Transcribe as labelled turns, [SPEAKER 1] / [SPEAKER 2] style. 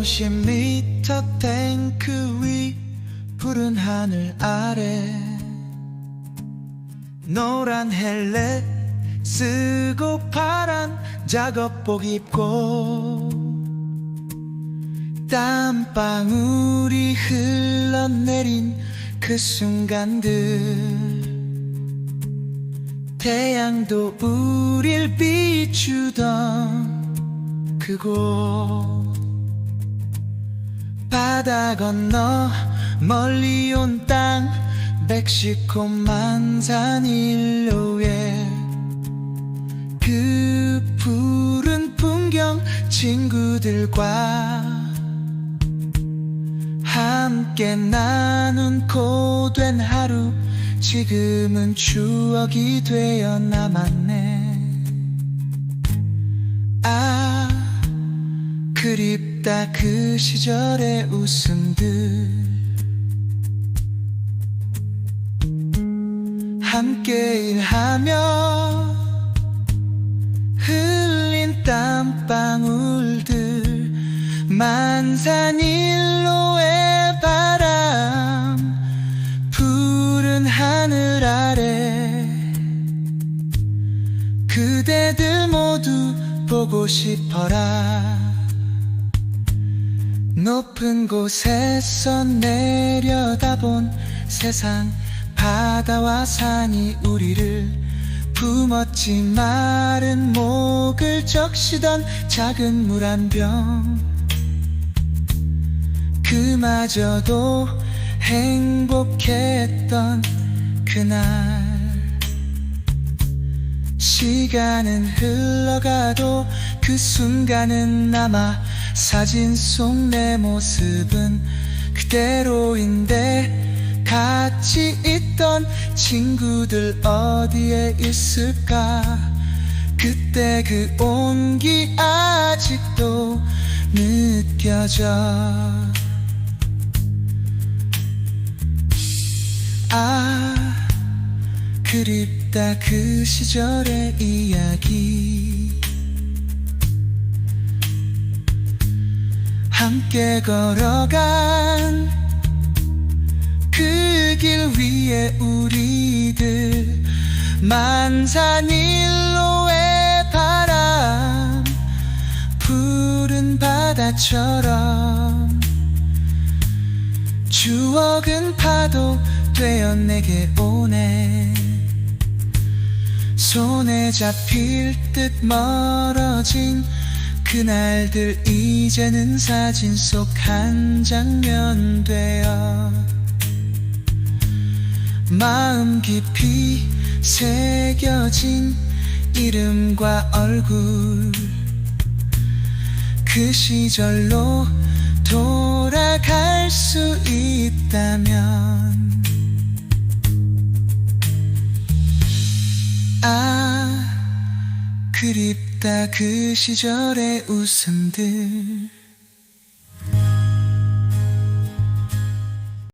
[SPEAKER 1] 50m 탱크 위 푸른 하늘 아래 노란 헬멧 쓰고 파란 작업복 입고 땀방울이 흘러내린 그 순간들 태양도 우릴 비추던 그곳 바다 건너 멀리 온 땅 멕시코 만산 일로 에. 그 푸른 풍경 친구들과 함께 나눈 고된 하루 지금은 추억이 되어 남았네 그립다 그 시절의 웃음들. 함께 일하며 흘린 땀방울들. 만산일로의 바람 푸른 하늘 아래. 그대들 모두 보고 싶어라 높은 곳에서 내려다본 세상 바다와 산이 우리를 품었지 마른 목을 적시던 작은 물 한 병. 그마저도 행복했던 그날 시간은 흘러가도 그 순간은 남아 사진 속 내 모습은 그대로인데 같이 있던 친구들 어디에 있을까? 그때 그 온기 아직도 느껴져. 아 그립다 그 시절의 이야기. 함께 걸어간 그 길 위에 우리들 만산일로의 바람 푸른 바다처럼 추억은 파도 되어 내게 오네 손에 잡힐 듯 멀어진 그날들 이제는 사진 속 한 장면 되어 마음 깊이 새겨진 이름과 얼굴. 그 시절로 돌아갈 수 있다면 그립다 그 시절의 웃음들